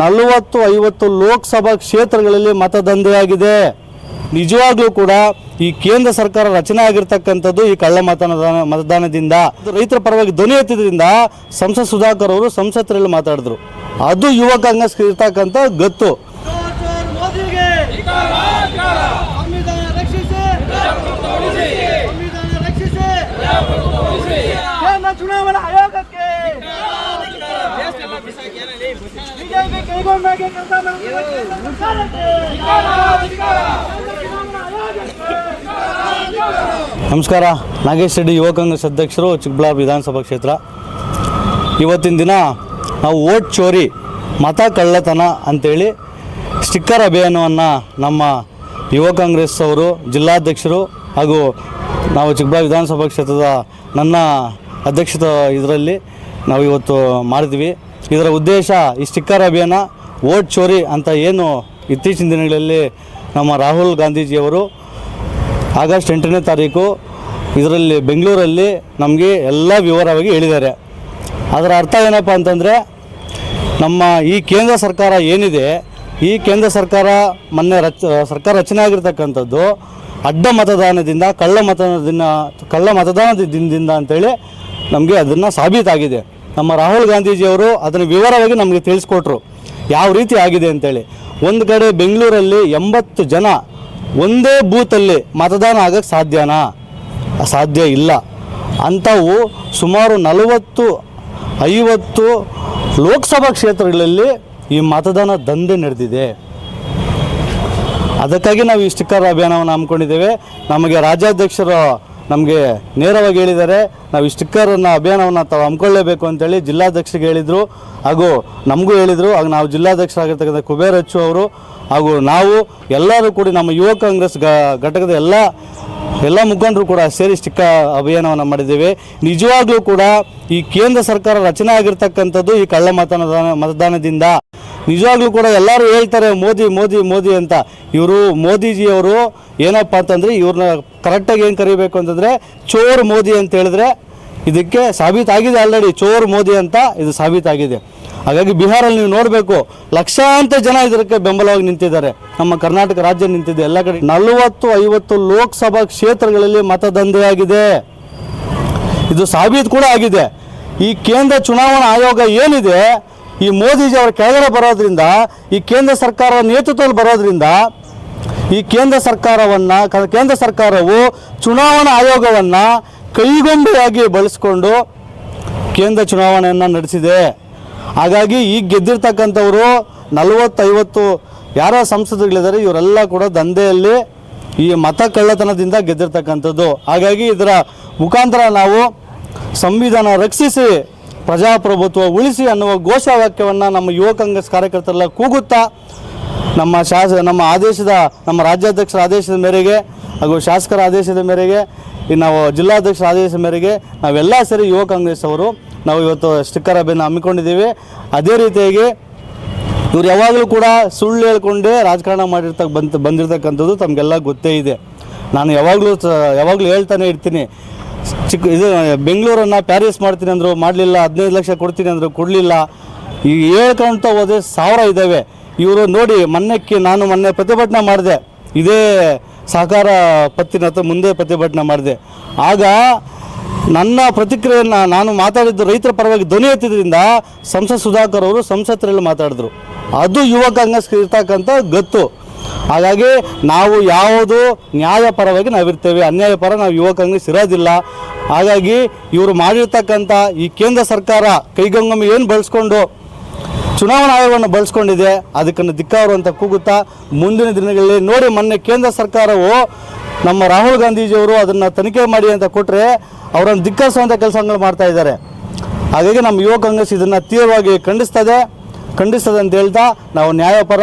ನಲವತ್ತು ಐವತ್ತು ಲೋಕಸಭಾ ಕ್ಷೇತ್ರಗಳಲ್ಲಿ ಮತದಂಧೆಯಾಗಿದೆ. ನಿಜವಾಗ್ಲೂ ಕೂಡ ಈ ಕೇಂದ್ರ ಸರ್ಕಾರ ರಚನೆ ಆಗಿರ್ತಕ್ಕಂಥದ್ದು ಈ ಕಳ್ಳ ಮತದಾನ, ಮತದಾನದಿಂದ. ರೈತರ ಪರವಾಗಿ ಧ್ವನಿ ಎತ್ತಿದ್ರಿಂದ ಸಂಸತ್ ಸುಧಾಕರ್ ಅವರು ಸಂಸತ್ತರಲ್ಲಿ ಮಾತಾಡಿದ್ರು. ಅದು ಯುವ ಕಾಂಗ್ರೆಸ್ ಇರ್ತಕ್ಕಂಥ ಗತ್ತು. ಜೋರ್ ಜೋರ್ ಮೋದಿಗೆ ಸಂವಿಧಾನ ರಕ್ಷಿಸಿ ಸಂವಿಧಾನ ರಕ್ಷಿಸಿ ಕೇಂದ್ರ ಚುನಾವಣಾ ಆಯೋಗಕ್ಕೆ ಬಿಜೆಪಿ ಕೈಗೊಂಡಾಗೆ ಕೆಲಸ ನಮಸ್ಕಾರ. ನಾಗೇಶ್ ರೆಡ್ಡಿ ಯುವ ಕಾಂಗ್ರೆಸ್ ಅಧ್ಯಕ್ಷರು ಚಿಕ್ಕಬಳ್ಳಾಪುರ ವಿಧಾನಸಭಾ ಕ್ಷೇತ್ರ. ಇವತ್ತಿನ ದಿನ ನಾವು ಓಟ್ ಚೋರಿ ಮತ ಕಳ್ಳತನ ಅಂತೇಳಿ ಸ್ಟಿಕ್ಕರ್ ಅಭಿಯಾನವನ್ನು ನಮ್ಮ ಯುವ ಕಾಂಗ್ರೆಸ್ ಅವರು ಜಿಲ್ಲಾಧ್ಯಕ್ಷರು ಹಾಗೂ ನಾವು ಚಿಕ್ಕಬಳ್ಳಾಪುರ ವಿಧಾನಸಭಾ ಕ್ಷೇತ್ರದ ನನ್ನ ಅಧ್ಯಕ್ಷತ ಇದರಲ್ಲಿ ನಾವು ಇವತ್ತು ಮಾಡಿದ್ವಿ. ಇದರ ಉದ್ದೇಶ ಈ ಸ್ಟಿಕ್ಕರ್ ಅಭಿಯಾನ ಓಟ್ ಚೋರಿ ಅಂತ ಏನು ಇತ್ತೀಚಿನ ದಿನಗಳಲ್ಲಿ ನಮ್ಮ ರಾಹುಲ್ ಗಾಂಧೀಜಿಯವರು ಆಗಸ್ಟ್ ಎಂಟನೇ ತಾರೀಕು ಇದರಲ್ಲಿ ಬೆಂಗಳೂರಲ್ಲಿ ನಮಗೆ ಎಲ್ಲ ವಿವರವಾಗಿ ಹೇಳಿದ್ದಾರೆ. ಅದರ ಅರ್ಥ ಏನಪ್ಪ ಅಂತಂದರೆ ನಮ್ಮ ಈ ಕೇಂದ್ರ ಸರ್ಕಾರ ಏನಿದೆ, ಈ ಕೇಂದ್ರ ಸರ್ಕಾರ ಮೊನ್ನೆ ರಚ, ಸರ್ಕಾರ ರಚನೆ ಆಗಿರ್ತಕ್ಕಂಥದ್ದು ಅಡ್ಡ ಮತದಾನದಿಂದ, ಕಳ್ಳ ಮತದಾನದಿಂದ ಕಳ್ಳ ಮತದಾನದಿಂದ ಅಂತೇಳಿ ನಮಗೆ ಅದನ್ನು ಸಾಬೀತಾಗಿದೆ. ನಮ್ಮ ರಾಹುಲ್ ಗಾಂಧೀಜಿಯವರು ಅದನ್ನು ವಿವರವಾಗಿ ನಮಗೆ ತಿಳಿಸ್ಕೊಟ್ರು. ಯಾವ ರೀತಿ ಆಗಿದೆ ಅಂತೇಳಿ. ಒಂದು ಕಡೆ ಬೆಂಗಳೂರಲ್ಲಿ ಎಂಬತ್ತು ಜನ ಒಂದೇ ಬೂತಲ್ಲಿ ಮತದಾನ ಆಗಕ್ಕೆ ಸಾಧ್ಯನಾ? ಸಾಧ್ಯ ಇಲ್ಲ. ಅಂಥವು ಸುಮಾರು ನಲವತ್ತು, ಐವತ್ತು ಲೋಕಸಭಾ ಕ್ಷೇತ್ರಗಳಲ್ಲಿ ಈ ಮತದಾನ ದಂಧೆ ನಡೆದಿದೆ. ಅದಕ್ಕಾಗಿ ನಾವು ಈ ಸ್ಟಿಕ್ಕರ್ ಅಭಿಯಾನವನ್ನು ಹಮ್ಮಿಕೊಂಡಿದ್ದೇವೆ. ನಮಗೆ ರಾಜ್ಯಾಧ್ಯಕ್ಷರು ನಮಗೆ ನೇರವಾಗಿ ಹೇಳಿದ್ದಾರೆ ನಾವು ಈ ಸ್ಟಿಕ್ಕರನ್ನು, ಅಭಿಯಾನವನ್ನು ತಾವು ಹಮ್ಮಿಕೊಳ್ಳೇಬೇಕು ಅಂತೇಳಿ ಜಿಲ್ಲಾಧ್ಯಕ್ಷರಿಗೆ ಹೇಳಿದರು. ಹಾಗೂ ನಮಗೂ ಹೇಳಿದರು. ಹಾಗೂ ನಾವು ಜಿಲ್ಲಾಧ್ಯಕ್ಷರಾಗಿರ್ತಕ್ಕಂಥ ಕುಬೇರ್ ಅಚ್ಚು ಅವರು ಹಾಗೂ ನಾವು ಎಲ್ಲರೂ ಕೂಡ ನಮ್ಮ ಯುವ ಕಾಂಗ್ರೆಸ್ ಘಟಕದ ಎಲ್ಲ ಎಲ್ಲ ಮುಖಂಡರು ಕೂಡ ಸೇರಿ ಸ್ಟಿಕ್ಕ ಅಭಿಯಾನವನ್ನು ಮಾಡಿದ್ದೇವೆ. ನಿಜವಾಗ್ಲೂ ಕೂಡ ಈ ಕೇಂದ್ರ ಸರ್ಕಾರ ರಚನೆ ಆಗಿರ್ತಕ್ಕಂಥದ್ದು ಈ ಕಳ್ಳ ಮತದಾನ ಮತದಾನದಿಂದ. ನಿಜವಾಗ್ಲೂ ಕೂಡ ಎಲ್ಲರೂ ಹೇಳ್ತಾರೆ, ಮೋದಿ ಮೋದಿ ಮೋದಿ ಅಂತ. ಇವರು ಮೋದಿಜಿಯವರು ಏನಪ್ಪ ಅಂತಂದರೆ ಇವ್ರನ್ನ ಕರೆಕ್ಟಾಗಿ ಏನು ಕರಿಬೇಕು ಅಂತಂದರೆ, ಚೋರ್ ಮೋದಿ ಅಂತ ಹೇಳಿದ್ರೆ, ಇದಕ್ಕೆ ಸಾಬೀತಾಗಿದೆ ಆಲ್ರೆಡಿ ಚೋರ್ ಮೋದಿ ಅಂತ ಇದು ಸಾಬೀತಾಗಿದೆ. ಹಾಗಾಗಿ ಬಿಹಾರಲ್ಲಿ ನೀವು ನೋಡಬೇಕು, ಲಕ್ಷಾಂತರ ಜನ ಇದಕ್ಕೆ ಬೆಂಬಲವಾಗಿ ನಿಂತಿದ್ದಾರೆ. ನಮ್ಮ ಕರ್ನಾಟಕ ರಾಜ್ಯ ನಿಂತಿದೆ, ಎಲ್ಲ ಕಡೆ. ನಲವತ್ತು, ಐವತ್ತು ಲೋಕಸಭಾ ಕ್ಷೇತ್ರಗಳಲ್ಲಿ ಮತದಂಧೆಯಾಗಿದೆ. ಇದು ಸಾಬೀತು ಕೂಡ ಆಗಿದೆ. ಈ ಕೇಂದ್ರ ಚುನಾವಣಾ ಆಯೋಗ ಏನಿದೆ ಈ ಮೋದಿಜಿ ಅವರ ಕೆಳಗಡೆ ಬರೋದ್ರಿಂದ, ಈ ಕೇಂದ್ರ ಸರ್ಕಾರ ನೇತೃತ್ವದಲ್ಲಿ ಬರೋದ್ರಿಂದ, ಈ ಕೇಂದ್ರ ಸರ್ಕಾರವನ್ನು ಕೇಂದ್ರ ಸರ್ಕಾರವು ಚುನಾವಣಾ ಆಯೋಗವನ್ನು ಕೈಗೊಂಬೆಯಾಗಿ ಬಳಸಿಕೊಂಡು ಕೇಂದ್ರ ಚುನಾವಣೆಯನ್ನು ನಡೆಸಿದೆ. ಹಾಗಾಗಿ ಈಗ ಗೆದ್ದಿರ್ತಕ್ಕಂಥವರು ನಲವತ್ತೈವತ್ತು, ಯಾರ ಸಂಸದಗಳಿದ್ದಾರೆ ಇವರೆಲ್ಲ ಕೂಡ ದಂಧೆಯಲ್ಲಿ ಈ ಮತ ಕಳ್ಳತನದಿಂದ ಗೆದ್ದಿರ್ತಕ್ಕಂಥದ್ದು. ಹಾಗಾಗಿ ಇದರ ಮುಖಾಂತರ ನಾವು ಸಂವಿಧಾನ ರಕ್ಷಿಸಿ ಪ್ರಜಾಪ್ರಭುತ್ವ ಉಳಿಸಿ ಅನ್ನುವ ಘೋಷವಾಕ್ಯವನ್ನು ನಮ್ಮ ಯುವ ಕಾಂಗ್ರೆಸ್ ಕಾರ್ಯಕರ್ತರೆಲ್ಲ ಕೂಗುತ್ತಾ ನಮ್ಮ ಶಾಸ, ನಮ್ಮ ಆದೇಶದ, ನಮ್ಮ ರಾಜ್ಯಾಧ್ಯಕ್ಷರ ಆದೇಶದ ಮೇರೆಗೆ ಹಾಗೂ ಶಾಸಕರ ಆದೇಶದ ಮೇರೆಗೆ ನಾವು ಜಿಲ್ಲಾಧ್ಯಕ್ಷರ ಆದೇಶದ ಮೇರೆಗೆ ನಾವೆಲ್ಲ ಸರಿ ಯುವ ಕಾಂಗ್ರೆಸ್ ಅವರು ನಾವು ಇವತ್ತು ಸ್ಟಿಕ್ಕರ್ ಅಭಿಯಾನ ಹಮ್ಮಿಕೊಂಡಿದ್ದೀವಿ. ಅದೇ ರೀತಿಯಾಗಿ ಇವ್ರು ಯಾವಾಗಲೂ ಕೂಡ ಸುಳ್ಳು ಹೇಳ್ಕೊಂಡೇ ರಾಜಕಾರಣ ಮಾಡಿರ್ತಕ್ಕ ಬಂದಿರತಕ್ಕಂಥದ್ದು ತಮಗೆಲ್ಲ ಗೊತ್ತೇ ಇದೆ. ನಾನು ಯಾವಾಗಲೂ ಯಾವಾಗಲೂ ಹೇಳ್ತಾನೆ ಇರ್ತೀನಿ. ಚಿಕ್ಕ ಇದು, ಬೆಂಗಳೂರನ್ನು ಪ್ಯಾರಿಸ್ ಮಾಡ್ತೀನಿ ಅಂದರು, ಮಾಡಲಿಲ್ಲ, ಹದಿನೈದು ಲಕ್ಷ ಕೊಡ್ತೀನಿ ಅಂದರು, ಕೊಡಲಿಲ್ಲ. ಈಗ ಹೇಳ್ಕೊಂತ ಹೋದ್ರೆ ಸಾವಿರ ಇದ್ದಾವೆ ಇವರು ನೋಡಿ ಮೊನ್ನೆಕ್ಕೆ ನಾನು ಮೊನ್ನೆ ಪ್ರತಿಭಟನೆ ಮಾಡಿದೆ. ಇದೇ ಸಹಕಾರ ಪತ್ತಿನ ಹತ್ರ ಮುಂದೆ ಪ್ರತಿಭಟನೆ ಮಾಡಿದೆ. ಆಗ ನನ್ನ ಪ್ರತಿಕ್ರಿಯೆಯನ್ನು ನಾನು ಮಾತಾಡಿದ್ದು ರೈತರ ಪರವಾಗಿ ಧ್ವನಿ ಎತ್ತಿದ್ರಿಂದ ಸಂಸತ್ ಸುಧಾಕರ್ ಅವರು ಸಂಸತ್ತರಲ್ಲಿ ಮಾತಾಡಿದ್ರು. ಅದು ಯುವ ಕಾಂಗ್ರೆಸ್ಗೆ ಇರ್ತಕ್ಕಂಥ ಗತ್ತು. ಹಾಗಾಗಿ ನಾವು ಯಾವುದು ನ್ಯಾಯಪರವಾಗಿ ನಾವಿರ್ತೇವೆ. ಅನ್ಯಾಯಪರ ನಾವು ಯುವ ಕಾಂಗ್ರೆಸ್ ಇರೋದಿಲ್ಲ ಹಾಗಾಗಿ ಇವರು ಮಾಡಿರ್ತಕ್ಕಂಥ ಈ ಕೇಂದ್ರ ಸರ್ಕಾರ ಕೈಗಂಗಮ್ಮ ಏನು ಬಳಸ್ಕೊಂಡು ಚುನಾವಣಾ ಆಯೋಗವನ್ನು ಬಳಸ್ಕೊಂಡಿದೆ, ಅದಕ್ಕನ್ನು ಧಿಕ್ಕಾರು ಅಂತ ಕೂಗುತ್ತಾ ಮುಂದಿನ ದಿನಗಳಲ್ಲಿ ನೋಡಿ ಮೊನ್ನೆ ಕೇಂದ್ರ ಸರ್ಕಾರವು ನಮ್ಮ ರಾಹುಲ್ ಗಾಂಧೀಜಿಯವರು ಅದನ್ನು ತನಿಖೆ ಮಾಡಿ ಅಂತ ಕೊಟ್ಟರೆ ಅವರನ್ನು ಧಿಕ್ಕರಿಸುವಂಥ ಕೆಲಸಗಳು ಮಾಡ್ತಾ ಇದ್ದಾರೆ. ಹಾಗಾಗಿ ನಮ್ಮ ಯುವ ಕಾಂಗ್ರೆಸ್ ಇದನ್ನು ತೀವ್ರವಾಗಿ ಖಂಡಿಸ್ತದೆ. ಖಂಡಿಸ್ತದೆ ಅಂತ ಹೇಳ್ತಾ ನಾವು ನ್ಯಾಯಪರ